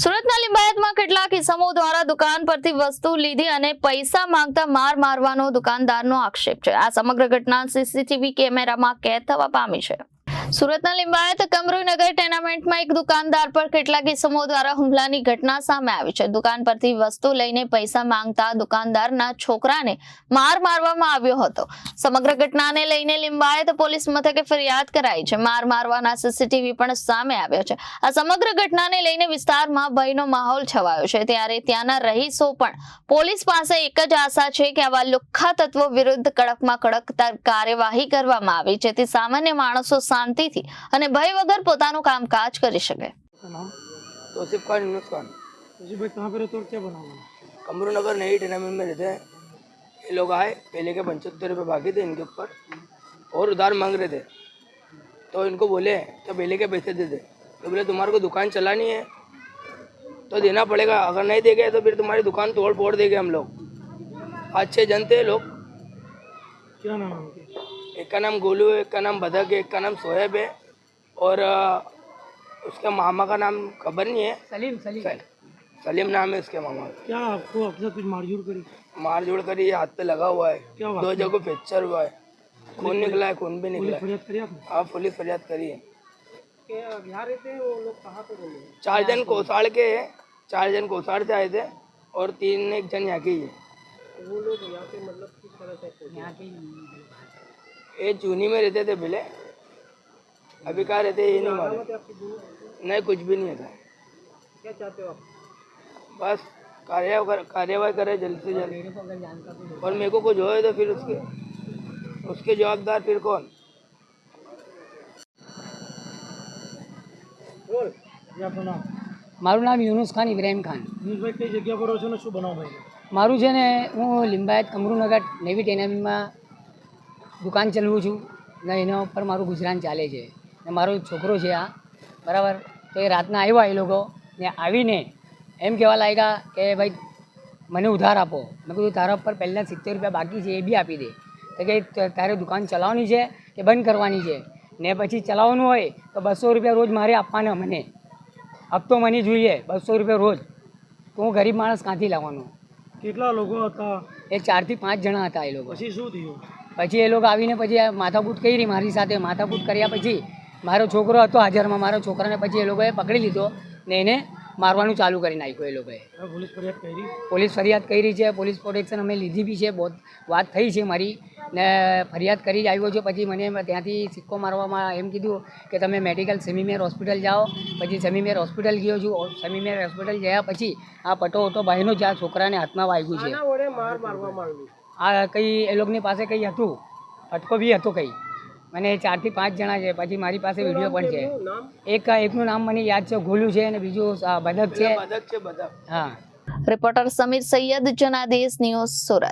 સુરતના લિંબાયતમાં કેટલાક ઇસમો દ્વારા દુકાન પરથી વસ્તુ લીધી અને પૈસા માંગતા માર મારવાનો દુકાનદારનો આક્ષેપ છે. આ સમગ્ર ઘટના સીસીટીવી કેમેરામાં કેદ થવા પામી છે. સુરતના લિંબાયત કમરુનગર ટેનામેન્ટમાં એક દુકાનદાર પર કેટલાક ઇસમો દ્વારા હુમલાની ઘટના સામે આવી છે. દુકાન પરથી વસ્તુ લઈને પૈસા માંગતા દુકાનદારના છોકરાને માર મારવામાં આવ્યો હતો. સમગ્ર ઘટનાને લઈને લિંબાયત પોલીસ મથકે ફરિયાદ કરાઈ છે. માર મારવાના સીસીટીવી પણ સામે આવ્યો છે. આ સમગ્ર ઘટનાને લઈને વિસ્તારમાં ભયનો માહોલ છવાયો છે. ત્યારે ત્યાંના રહીશો પણ પોલીસ પાસે એક જ આશા છે કે આવા લુખ્ખા તત્વો વિરુદ્ધ કડકમાં કડક કાર્યવાહી કરવામાં આવી. જેથી સામાન્ય માણસો શાંતિથી અને ભય વગર પોતાનું કામકાજ કરી શકે का नाम तोसिफ खान यूनुस खान जी भाई कहाँ पे रहते हो और क्या बना हुआ है? कमरू नगर नई टूर्नामेंट में रहते हैं ये लोग आए पहले के पंचहत्तर रुपये बाकी थे इनके ऊपर और उधार मांग रहे थे तो इनको बोले तो पहले के पैसे दे दे तो बोले तुम्हारे को दुकान चलानी है तो देना पड़ेगा अगर नहीं देंगे तो फिर तुम्हारी दुकान तोड़ फोड़ देंगे हम लोग पाँच छः जन थे लोग क्या नाम है उनके एक का नाम गोलू है एक का नाम भदक है एक का नाम सोहेब है और अ, उसके मामा का नाम खबर नहीं है। सलीम सलीम। सलीम नाम है उसके मामा का। क्या आपको साथ कुछ मारझूड़ करी? मार जोड़ कर हाथ पे लगा हुआ है। क्या दो जगह फ्रैक्चर हुआ है। खून निकला है खून भी निकला पुलिस है। हाँ पुलिस फरियाद करी है। यहाँ रहते हैं वो लोग कहाँ पे बोले चार जन कोसाड़ के हैं। चार जन कोसाड़ से आए थे और तीन एक जन यहाँ के ही है। वो लोग यहाँ पे मतलब किस तरह से यहाँ के ये चूनी में रहते थे पहले। अभी कहाँ रहते हैं ये नहीं मालूम आपकी दूर नहीं कुछ भी नहीं था क्या चाहते हो आप बस कार्य कार्यवाही करे जल्द से जल्द और मेरे को कुछ हो तो फिर उसके उसके जवाबदार फिर कौन બોલ જે આપણું નામ મારું નામ યુનુસ ખાન ઇબ્રાહિમ ખાન દિનેશભાઈ કઈ જગ્યા પર રહો છો ને શું બનાવો ભાઈ મારું છે ને હું લિંબાયત કમરુનગર નેવી ટેનામીમાં દુકાન ચલાવું છું ને એના ઉપર મારું ગુજરાન ચાલે છે ને મારો છોકરો છે આ. બરાબર? તો એ રાતના આવ્યા એ લોકો ને આવીને એમ કહેવા લાગ્યા કે ભાઈ મને ઉધાર આપો. મેં કીધું તારા ઉપર પહેલાં સિત્તેર રૂપિયા બાકી છે એ બી આપી દે. તો કે તારે દુકાન ચલાવવાની છે કે બંધ કરવાની છે? ને પછી ચલાવવાનું હોય તો બસો રૂપિયા રોજ મારે આપવાના મને. હપ્તો મને જોઈએ બસો રૂપિયા રોજ. તો હું ગરીબ માણસ ક્યાંથી લાવવાનો? કેટલા લોકો હતા? એ ચારથી પાંચ જણા હતા એ લોકો. પછી શું થયું? પછી એ લોકો આવીને પછી માથાકૂટ કરી મારી સાથે. માથાકૂટ કર્યા પછી મારો છોકરો હતો હાજરમાં. મારો છોકરાને પછી એ લોકોએ પકડી લીધો ને એને મારવાનું ચાલુ કરી નાખ્યું એ લોકોએ. પોલીસ ફરિયાદ કરી? પોલીસ ફરિયાદ કરી છે. પોલીસ પ્રોટેક્શન અમે લીધી બી છે. બહુ વાત થઈ છે મારી. ને ફરિયાદ કરી જ આવ્યો છે. પછી મને ત્યાંથી સિક્કો મારવામાં એમ કીધું કે તમે મેડિકલ સેમીમેર હોસ્પિટલ જાઓ. પછી સેમીમેર હોસ્પિટલ ગયો છું. સેમીમેર હોસ્પિટલ ગયા પછી આ પટો ઓટો ભાઈનો જ આ છોકરાને હાથમાં વાગ્યું છે. આ કંઈ એ લોકોની પાસે કંઈ હતું? ફટકો બી હતો કંઈ? મને ચારથી પાંચ જણા છે પછી મારી પાસે વીડિયો પણ છે એક એકનું નામ મને યાદ છે ગોલું છે અને બીજું બધક છે. હા. Reporter Samir Sayyed Janadesh news Surat.